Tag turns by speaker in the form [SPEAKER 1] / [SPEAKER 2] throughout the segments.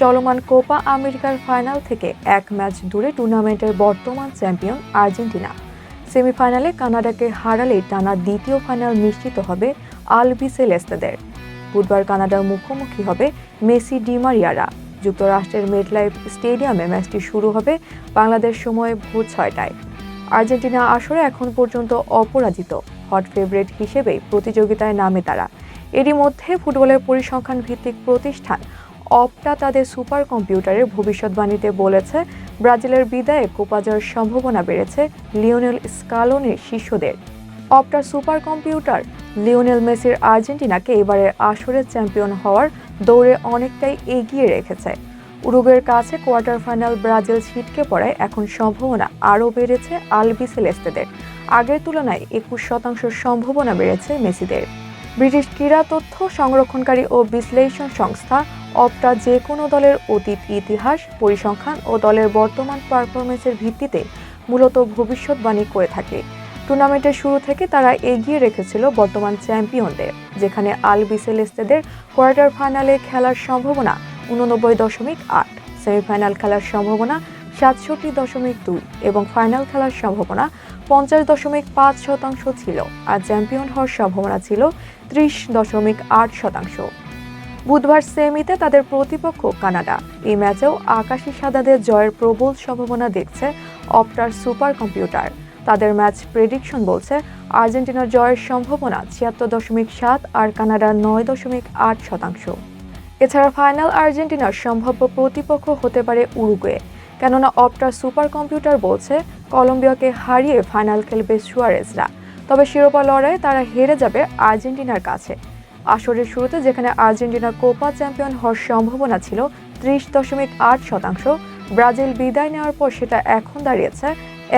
[SPEAKER 1] চলমান কোপা আমেরিকার ফাইনাল থেকে এক ম্যাচ দূরে টুর্নামেন্টের বর্তমান চ্যাম্পিয়ন আর্জেন্টিনা। সেমিফাইনালে কানাডাকে হারালেই টানা দ্বিতীয় ফাইনাল নিশ্চিত হবে আলবি সেলেস্তেদের বুধবার কানাডার মুখোমুখি হবে মেসি ডিমারিয়ারা যুক্তরাষ্ট্রের মেডলাইফ স্টেডিয়ামে ম্যাচটি শুরু হবে বাংলাদেশ সময় ভোর ছয়টায়। আর্জেন্টিনা আসরে এখন পর্যন্ত অপরাজিত। হট ফেভারিট হিসেবেই প্রতিযোগিতায় নামে তারা। এরই মধ্যে ফুটবলের পরিসংখ্যান ভিত্তিক প্রতিষ্ঠান অপটা তাদের সুপার কম্পিউটারের ভবিষ্যৎবাণীতে বলেছে, ব্রাজিলের বিদায়ে কোপা জয়ের সম্ভাবনা বেড়েছে লিওনেল স্কালোনির শিষ্যদের অপটার সুপার কম্পিউটার লিওনেল মেসির আর্জেন্টিনাকে এবারের আসরের চ্যাম্পিয়ন হওয়ার দৌড়ে অনেকটাই এগিয়ে রেখেছে। উরুগের কাছে কোয়ার্টার ফাইনাল ব্রাজিল ছিটকে পড়ায় এখন সম্ভাবনা আরও বেড়েছে আলবি সেলেস্তেদের। আগের তুলনায় একুশ শতাংশ সম্ভাবনা বেড়েছে মেসিদের। ব্রিটিশ ক্রীড়া তথ্য সংরক্ষণকারী ও বিশ্লেষণ সংস্থা অপটা যে কোনো দলের অতীত ইতিহাস, পরিসংখ্যান ও দলের বর্তমান পারফরমেন্সের ভিত্তিতে মূলত ভবিষ্যৎবাণী করে থাকে। টুর্নামেন্টের শুরু থেকে তারা এগিয়ে রেখেছিল বর্তমান চ্যাম্পিয়নদের, যেখানে আল বিসেলেস্তেদের কোয়ার্টার ফাইনালে খেলার সম্ভাবনা উননব্বই দশমিক আট, সেমিফাইনাল খেলার সম্ভাবনা সাতষট্টি দশমিক দুই এবং ফাইনাল খেলার সম্ভাবনা পঞ্চাশ দশমিক পাঁচ শতাংশ ছিল, আর চ্যাম্পিয়ন হওয়ার সম্ভাবনা ছিল ত্রিশ দশমিক আট শতাংশ। বুধবার সেমিতে তাদের প্রতিপক্ষ কানাডা। এই ম্যাচেও আকাশি সাদাদের জয়ের প্রবল সম্ভাবনা দেখছে অপটার সুপার কম্পিউটার। তাদের ম্যাচ প্রেডিকশন বলছে, আর্জেন্টিনার জয়ের সম্ভাবনা ছিয়াত্তর দশমিক সাত আর কানাডার নয় দশমিক আট শতাংশ। এছাড়া ফাইনাল আর্জেন্টিনার সম্ভাব্য প্রতিপক্ষ হতে পারে উরুগুয়ে। কেননা অপটার সুপার কম্পিউটার বলছে, কলম্বিয়াকে হারিয়ে ফাইনাল খেলবে সুয়ারেজরা। তবে শিরোপা লড়াইয়ে তারা হেরে যাবে আর্জেন্টিনার কাছে। আসরের শুরুতে যেখানে আর্জেন্টিনা কোপা চ্যাম্পিয়ন হওয়ার সম্ভাবনা ছিল ত্রিশ দশমিক আট শতাংশ, ব্রাজিল বিদায় নেওয়ার পর সেটা এখন দাঁড়িয়েছে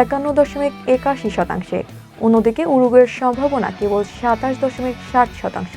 [SPEAKER 1] একান্ন দশমিক একাশি শতাংশে। অন্যদিকে উরুগের সম্ভাবনা কেবল সাতাশ দশমিক ষাট শতাংশ।